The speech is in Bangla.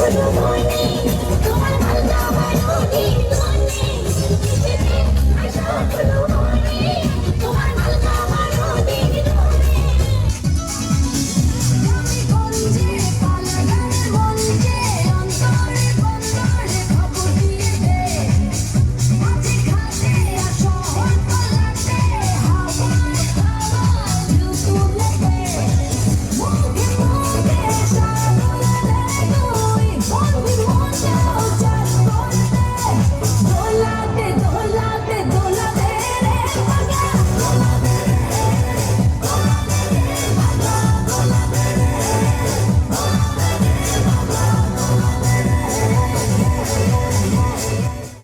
Good morning.